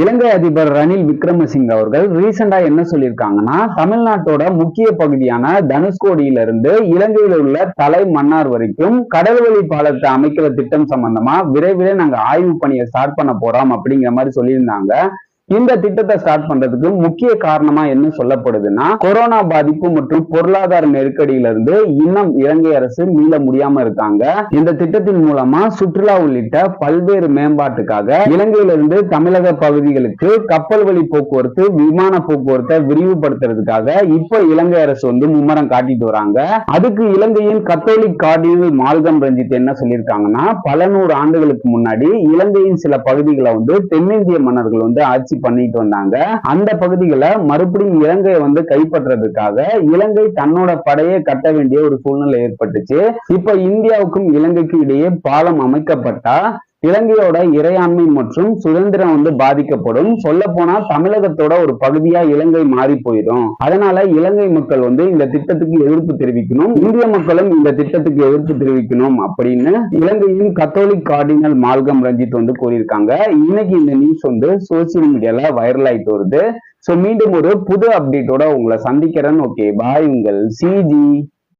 இலங்கை அதிபர் ரணில் விக்ரமசிங்க அவர்கள் ரீசெண்டா என்ன சொல்லியிருக்காங்கன்னா தமிழ்நாட்டோட முக்கிய பகுதியான தனுஷ்கோடியில இருந்து இலங்கையில் உள்ள தலை மன்னார் வரைக்கும் கடல்வழி பாலத்தை அமைக்கிற திட்டம் சம்பந்தமா விரைவில் நாங்க ஆய்வு பணியை ஸ்டார்ட் பண்ண போறோம் அப்படிங்கிற மாதிரி சொல்லியிருந்தாங்க. இந்த திட்டத்தை ஸ்டார்ட் பண்றதுக்கு முக்கிய காரணமா என்ன சொல்லப்படுதுன்னா கொரோனா பாதிப்பு மற்றும் பொருளாதார நெருக்கடியில இருந்து இன்னும் இலங்கை அரசு மீள முடியாம இருக்காங்க. இந்த திட்டத்தின் மூலமா சுற்றுலா உள்ளிட்ட பல்வேறு மேம்பாட்டுக்காக இலங்கையிலிருந்து தமிழக பகுதிகளுக்கு கப்பல் வழி போக்குவரத்து விமான போக்குவரத்தை விரிவுபடுத்துறதுக்காக இப்ப இலங்கை அரசு வந்து மும்மரம் காட்டிட்டு வராங்க. அதுக்கு இலங்கையின் கத்தோலிக் கார்டினல் மால்கம் ரஞ்சித் என்ன சொல்லியிருக்காங்கன்னா பல நூறு ஆண்டுகளுக்கு முன்னாடி இலங்கையின் சில பகுதிகளை வந்து தென்னிந்திய மன்னர்கள் வந்து ஆட்சி பண்ணிட்டு வந்தாங்க. அந்த பகுதிகளை மறுபடியும் இலங்கையை வந்து கைப்பற்றுறதுக்காக இலங்கை தன்னோட படையை கட்ட வேண்டிய ஒரு சூழ்நிலை ஏற்பட்டுச்சு. இப்ப இந்தியாவுக்கும் இலங்கைக்கும் இடையே பாலம் அமைக்கப்பட்டா இலங்கையோட இறையாண்மை மற்றும் சுதந்திரம் வந்து பாதிக்கப்படும். சொல்ல போனா தமிழகத்தோட ஒரு பகுதியா இலங்கை மாறி போயிடும். அதனால இலங்கை மக்கள் வந்து இந்த திட்டத்துக்கு எதிர்ப்பு தெரிவிக்கணும். இந்திய மக்களும் இந்த திட்டத்துக்கு எதிர்ப்பு தெரிவிக்கணும் அப்படின்னு இலங்கையின் கத்தோலிக் கார்டினல் மால்கம் ரஞ்சித் வந்து கூறியிருக்காங்க. இன்னைக்கு இந்த நியூஸ் வந்து சோசியல் மீடியால வைரல் ஆயிட்டு வருது. சோ மீண்டும் ஒரு புது அப்டேட்டோட உங்களை சந்திக்கிறேன். ஓகே பாய் உங்கள் சிஜி